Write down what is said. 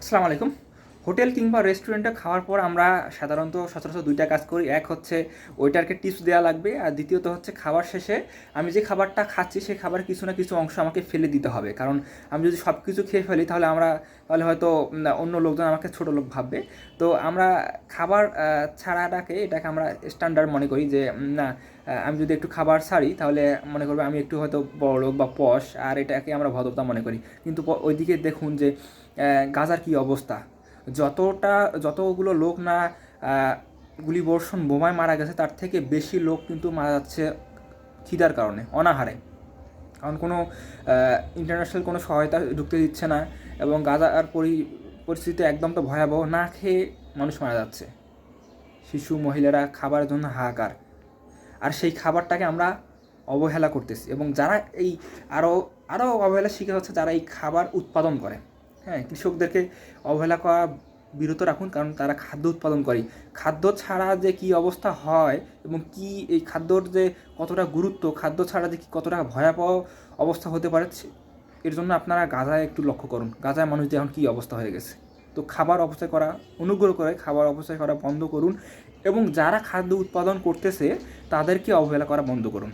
আসসালামু আলাইকুম। হোটেল কিংবা রেস্টুরেন্টে খাওয়ার পর আমরা সাধারণত সচরাচর দুইটা কাজ করি। এক হচ্ছে ওইটারকে টিপস দেওয়া লাগবে আর দ্বিতীয়ত হচ্ছে খাবার শেষে আমি যে খাবারটা খাচ্ছি সেই খাবারের কিছু না কিছু অংশ আমাকে ফেলে দিতে হবে। কারণ আমি যদি সব কিছু খেয়ে ফেলি তাহলে আমরা, তাহলে হয়তো অন্য লোকজন আমাকে ছোটো লোক ভাববে। তো আমরা খাবার ছাড়াটাকে এটাকে আমরা স্ট্যান্ডার্ড মনে করি যে না আমি যদি একটু খাবার ছাড়ি তাহলে মনে করবে আমি একটু হয়তো বড় লোক বা পশ, আর এটাকে আমরা ভদ্রতা মনে করি। কিন্তু ওইদিকে দেখুন যে গাজার কি অবস্থা? যতটা, যতগুলো লোক না গুলিবর্ষণ বোমায় মারা গেছে, তার থেকে বেশি লোক কিন্তু মারা যাচ্ছে খিদার কারণে, অনাহারে। কারণ কোনো ইন্টারন্যাশনাল কোনো সহায়তা ঢুকতে দিচ্ছে না এবং গাজার পরি, পরিস্থিতি একদম তো ভয়াবহ, না খেয়ে মানুষ মারা যাচ্ছে। শিশু, মহিলারা খাবারের জন্য হাহাকার। আর সেই খাবারটাকে আমরা অবহেলা করতেছি এবং যারা এই আরও আরও অবহেলা শিকার হচ্ছে, যারা এই খাবার উৎপাদন করে। হ্যাঁ কৃষকদেরকে অবহেলা করা বিরত রাখুন, কারণ তারা খাদ্য উৎপাদন করে। খাদ্য ছাড়া যে কি অবস্থা হয় এবং কি এই খাদ্যর যে কতটা গুরুত্ব, খাদ্য ছাড়া যে কি কতটা ভয়াবহ অবস্থা হতে পারে এর জন্য আপনারা গাজায় একটু লক্ষ্য করুন। গাজায় মানুষদের এখন কী অবস্থা হয়ে গেছে। তো খাবার অপচয় করা, অনুগ্রহ করে খাবার অপচয় করা বন্ধ করুন এবং যারা খাদ্য উৎপাদন করতেছে, তাদেরকে অবহেলা করা বন্ধ করুন।